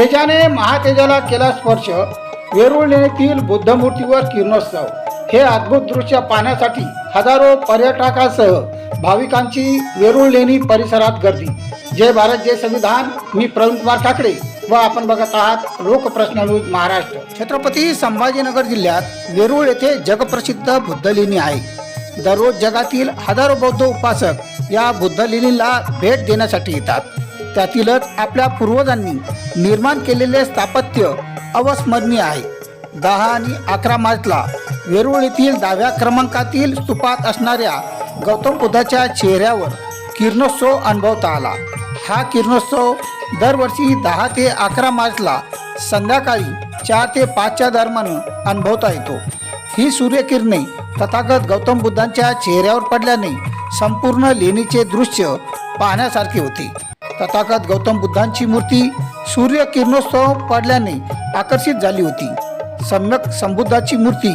तेजाने महातेजाला केला स्पर्श. वेरूळ लेणीतील बुद्धमूर्तीवर किरणोत्सव. हे अद्भुत दृश्य पाहण्यासाठी हजारो पर्यटकासह भाविकांची वेरूळ लेणी परिसरात गर्दी. जय भारत जय संविधान. मी प्रवीण कुमार ठाकरे व आपण बघत आहात लोकप्रश्न न्यूज महाराष्ट्र. छत्रपती संभाजीनगर जिल्ह्यात वेरूळ येथे जगप्रसिद्ध बुद्ध लेणी आहे. दररोज जगातील हजारो बौद्ध उपासक या बुद्ध लेणीला भेट देण्यासाठी येतात. त्यातीलच आपल्या पूर्वजांनी निर्माण केलेले स्थापत्य अवस्मरणीय आहे. दहा आणि अकरा मार्चला वेरूळ येथील दहाव्या क्रमांकातील स्तूपात असणाऱ्या गौतम बुद्धाच्या चेहऱ्यावर किरणोत्सव अनुभवता आला. हा किरणोत्सव दरवर्षी दहा ते अकरा मार्चला संध्याकाळी चार ते पाचच्या दरम्यान अनुभवता येतो. ही सूर्यकिरणे तथागत गौतम बुद्धांच्या चेहऱ्यावर पडल्याने संपूर्ण लेणीचे दृश्य पाहण्यासारखे होते. तथागत गौतम बुद्धांची मूर्ती सूर्य किरणोत्सव पडल्याने आकर्षित झाली होती. सम्यक संबुद्धाची मूर्ती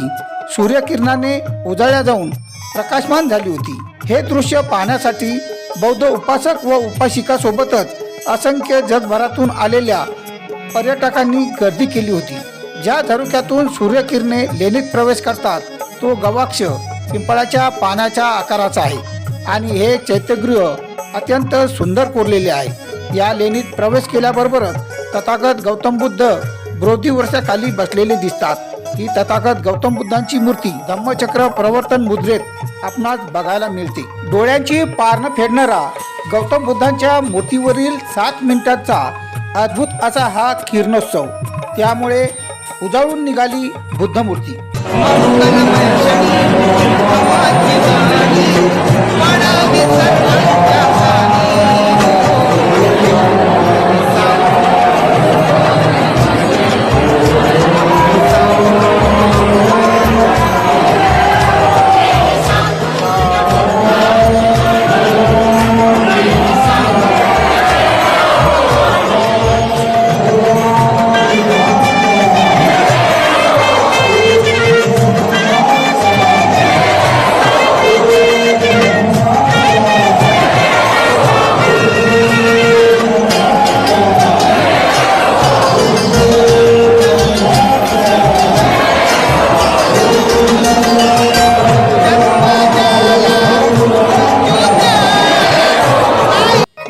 सूर्यकिरणाने उजाळल्या जाऊन प्रकाशमान झाली होती. हे दृश्य पाहण्यासाठी बौद्ध उपासक व उपासिका सोबतच असंख्य जगभरातून आलेल्या पर्यटकांनी गर्दी केली होती. ज्या धरुक्यातून सूर्यकिरणे लेणीत प्रवेश करतात तो गवाक्ष पिंपळाच्या पानाच्या आकाराचा आहे. आणि हे चैत्यगृह अत्यंत सुंदर कोरलेले आहे. या लेणीत प्रवेश केल्याबरोबरच तथागत गौतम बुद्ध ब्रोधी वर्षाखाली बसलेले दिसतात. ही तथागत गौतम बुद्धांची मूर्ती धम्मचक्र प्रवर्तन मुद्रेत आपणास बघायला मिळते. डोळ्यांची पारणं फेडणारा गौतम बुद्धांच्या मूर्तीवरील सात मिनिटांचा अद्भुत असा हा किरणोत्सव. त्यामुळे उजाळून निघाली बुद्ध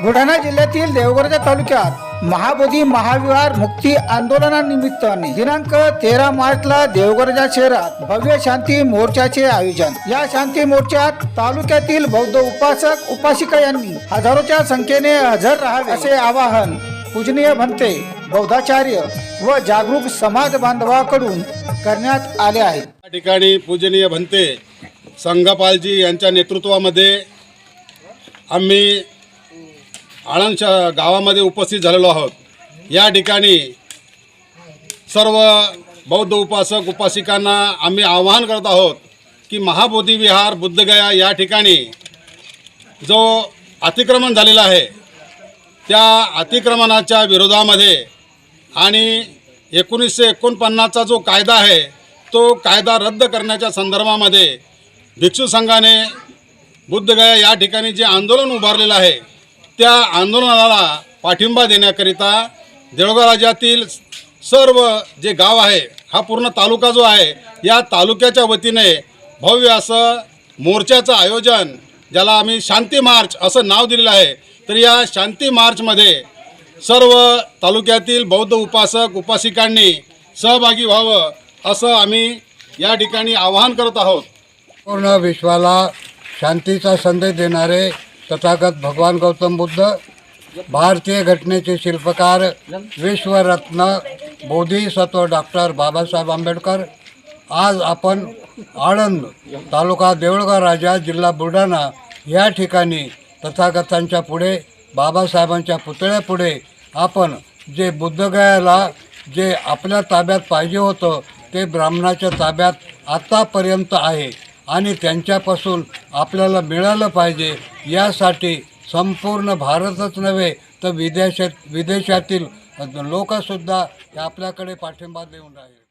बुलढाणा जिल्ह्यातील देवगडच्या तालुक्यात महाबोधी महाविहार मुक्ती आंदोलनानिमित्ताने दिनांक तेरा मार्चला देवगडच्या शहरात भव्य शांती मोर्चाचे आयोजन. या शांती मोर्चात तालुक्यातील बौद्ध उपासक उपासिका यांनी हजारोच्या संख्येने हजर राहावे असे आवाहन पूजनीय भंते बौद्धाचार्य व जागरूक समाज बांधवाकडून करण्यात आले आहे. या ठिकाणी पूजनीय भंते संघपालजी यांच्या नेतृत्वामध्ये आम्ही आळंद गावामध्ये उपस्थित झालेलो आहोत. या ठिकाणी सर्व बौद्ध उपासक उपासिकांना आम्ही आवाहन करत आहोत की महाबोधी विहार बुद्धगया या ठिकाणी जो अतिक्रमण झालेला आहे त्या अतिक्रमणाच्या विरोधामध्ये आणि एकोणीसशे एकोणपन्नासचा जो कायदा आहे तो कायदा रद्द करण्याच्या संदर्भामध्ये भिक्षू संघाने बुद्धगया या ठिकाणी जे आंदोलन उभारलेलं आहे त्या आंदोलनाला पाठिंबा देण्याकरिता देवळगाव राज्यातील सर्व जे गाव आहे हा पूर्ण तालुका जो आहे या तालुक्याच्या वतीने भव्य असं मोर्चाचं आयोजन ज्याला आम्ही शांती मार्च असं नाव दिलेलं आहे तर या शांती मार्चमध्ये सर्व तालुक्यातील बौद्ध उपासक उपासिकांनी सहभागी व्हावं असं आम्ही या ठिकाणी आवाहन करत आहोत. पूर्ण विश्वाला शांतीचा संदेश देणारे तथागत भगवान गौतम बुद्ध भारतीय घटनेचे शिल्पकार विश्वरत्न बोधिसत्व डॉक्टर बाबासाहेब आंबेडकर. आज आपण आळंद तालुका देऊळगाव राजा जिल्हा बुलढाणा या ठिकाणी तथागतांच्या पुढे बाबासाहेबांच्या पुतळ्यापुढे आपण जे बुद्धगयाला जे आपल्या ताब्यात पाहिजे होतं ते ब्राह्मणाच्या ताब्यात आत्तापर्यंत आहे आणि त्यांच्यापासून आपल्याला मिळालं पाहिजे. यासाठी संपूर्ण भारतच नव्हे तर विदेशात विदेशातील लोकसुद्धा आपल्याकडे पाठिंबा देऊन राहील.